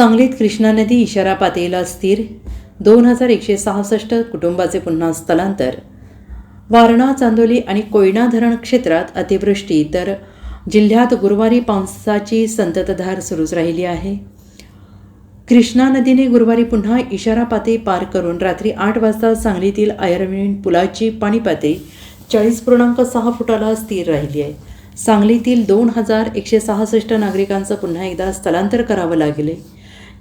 सांगलीत कृष्णा नदी इशारा पातळीला स्थिर दोन हजार एकशे सहासष्ट कुटुंबाचे पुन्हा स्थलांतर. वारणा चांदोली आणि कोयना धरण क्षेत्रात अतिवृष्टी तर जिल्ह्यात गुरुवारी पावसाची संततधार सुरूच राहिली आहे. कृष्णा नदीने गुरुवारी पुन्हा इशारा पातळी पार करून रात्री आठ वाजता सांगलीतील आयर्विन पुलाची पाणी पातळी चाळीस पूर्णांक सहा फुटाला स्थिर राहिली आहे. सांगलीतील दोन हजार एकशे सहासष्ट नागरिकांचं पुन्हा एकदा स्थलांतर करावं लागले.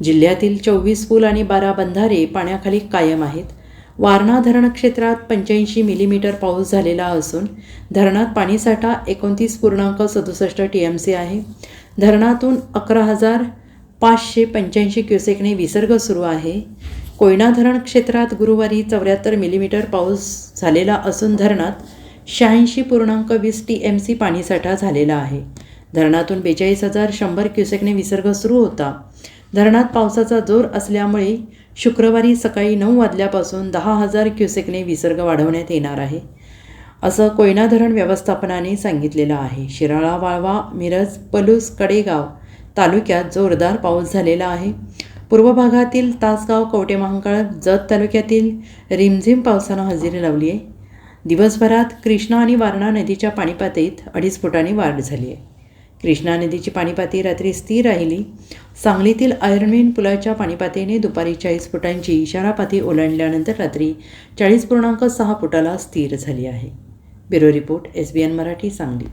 जिल्ह्यातील चोवीस पूल आणि बारा बंधारे पाण्याखाली कायम आहेत. वारणा धरण क्षेत्रात पंच्याऐंशी मिलीमीटर पाऊस झालेला असून धरणात पाणीसाठा एकोणतीस पूर्णांक सदुसष्ट टी एम सी आहे. धरणातून अकरा हजार पाचशे पंच्याऐंशी क्युसेकने विसर्ग सुरू आहे. कोयना धरण क्षेत्रात गुरुवारी चौऱ्याहत्तर मिलीमीटर पाऊस झालेला असून धरणात शहाऐंशी पूर्णांक वीस टी एम सी पाणीसाठा झालेला आहे. धरणातून बेचाळीस हजार शंभर क्युसेकने विसर्ग सुरू होता. धरणात पावसाचा जोर असल्यामुळे शुक्रवारी सकाळी नऊ वाजल्यापासून दहा हजार क्युसेकने विसर्ग वाढवण्यात येणार आहे असं कोयना धरण व्यवस्थापनाने सांगितलेलं आहे. शिराळा वाळवा मिरज पलूस कडेगाव तालुक्यात जोरदार पाऊस झालेला आहे. पूर्व भागातील तासगाव कवटेमहांकाळ जत तालुक्यातील रिमझिम पावसानं हजेरी लावली आहे. दिवसभरात कृष्णा आणि वारणा नदीच्या पाणीपातळीत अडीच फुटांनी वाढ झाली आहे. कृष्णा नदीची पाणीपाती रात्री स्थिर राहिली. सांगलीतील आयर्नमेन पुलाच्या पाणीपातीने दुपारी चाळीस फुटांची इशारापाती ओलांडल्यानंतर रात्री चाळीस पूर्णांक सहा फुटाला स्थिर झाली आहे. Bureau report S B N Marathi Sangli.